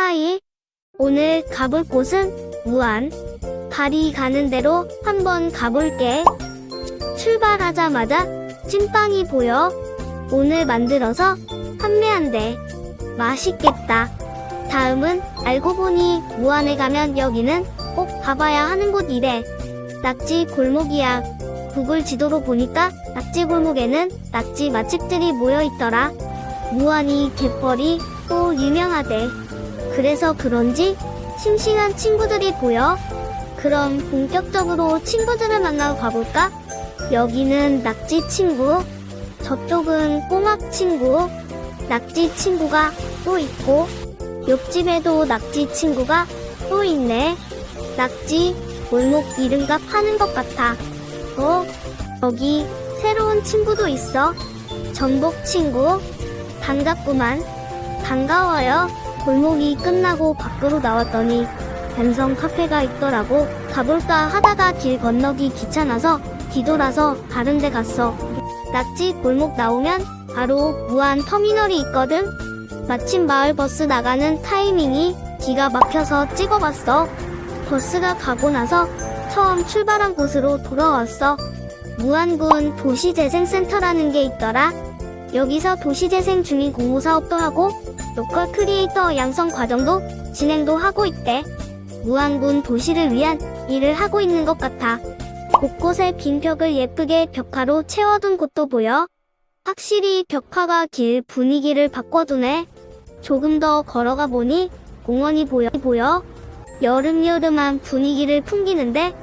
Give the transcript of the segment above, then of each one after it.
하이. 오늘 가볼 곳은 무안. 발이 가는 대로 한번 가볼게. 출발하자마자 찐빵이 보여. 오늘 만들어서 판매한대. 맛있겠다. 다음은 알고 보니 무안에 가면 여기는 꼭 가봐야 하는 곳이래. 낙지 골목이야. 구글 지도로 보니까 낙지 골목에는 낙지 맛집들이 모여 있더라. 무안이 갯벌이 또 유명하대. 그래서 그런지 싱싱한 친구들이 보여. 그럼 본격적으로 친구들을 만나러 가볼까? 여기는 낙지 친구, 저쪽은 꼬막 친구, 낙지 친구가 또 있고, 옆집에도 낙지 친구가 또 있네. 낙지 골목 이름값 하는 것 같아. 어, 여기 새로운 친구도 있어. 전복 친구. 반갑구만. 반가워요. 골목이 끝나고 밖으로 나왔더니 변성 카페가 있더라고. 가볼까 하다가 길 건너기 귀찮아서 뒤돌아서 다른 데 갔어. 낙지 골목 나오면 바로 무한 터미널이 있거든. 마침 마을 버스 나가는 타이밍이 기가 막혀서 찍어봤어. 버스가 가고 나서 처음 출발한 곳으로 돌아왔어. 무안군 도시재생센터라는 게 있더라. 여기서 도시재생 중인 공모사업도 하고 로컬 크리에이터 양성 과정도 진행도 하고 있대. 무안군 도시를 위한 일을 하고 있는 것 같아. 곳곳에 빈 벽을 예쁘게 벽화로 채워둔 곳도 보여. 확실히 벽화가 길 분위기를 바꿔두네. 조금 더 걸어가 보니 공원이 보여. 보여. 여름여름한 분위기를 풍기는데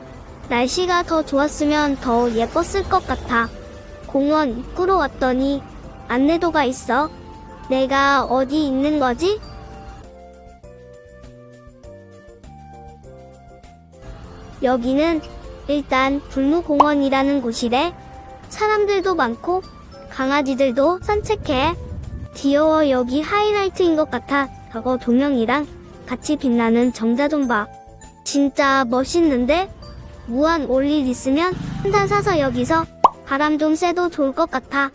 날씨가 더 좋았으면 더 예뻤을 것 같아. 공원 입구로 왔더니 안내도가 있어. 내가 어디 있는 거지? 여기는 일단 불무공원이라는 곳이래. 사람들도 많고 강아지들도 산책해. 귀여워 여기 하이라이트인 것 같아. 저거 조명이랑 같이 빛나는 정자 좀 봐. 진짜 멋있는데? 무한 올일 있으면 한잔 사서 여기서 바람 좀 쐬도 좋을 것 같아.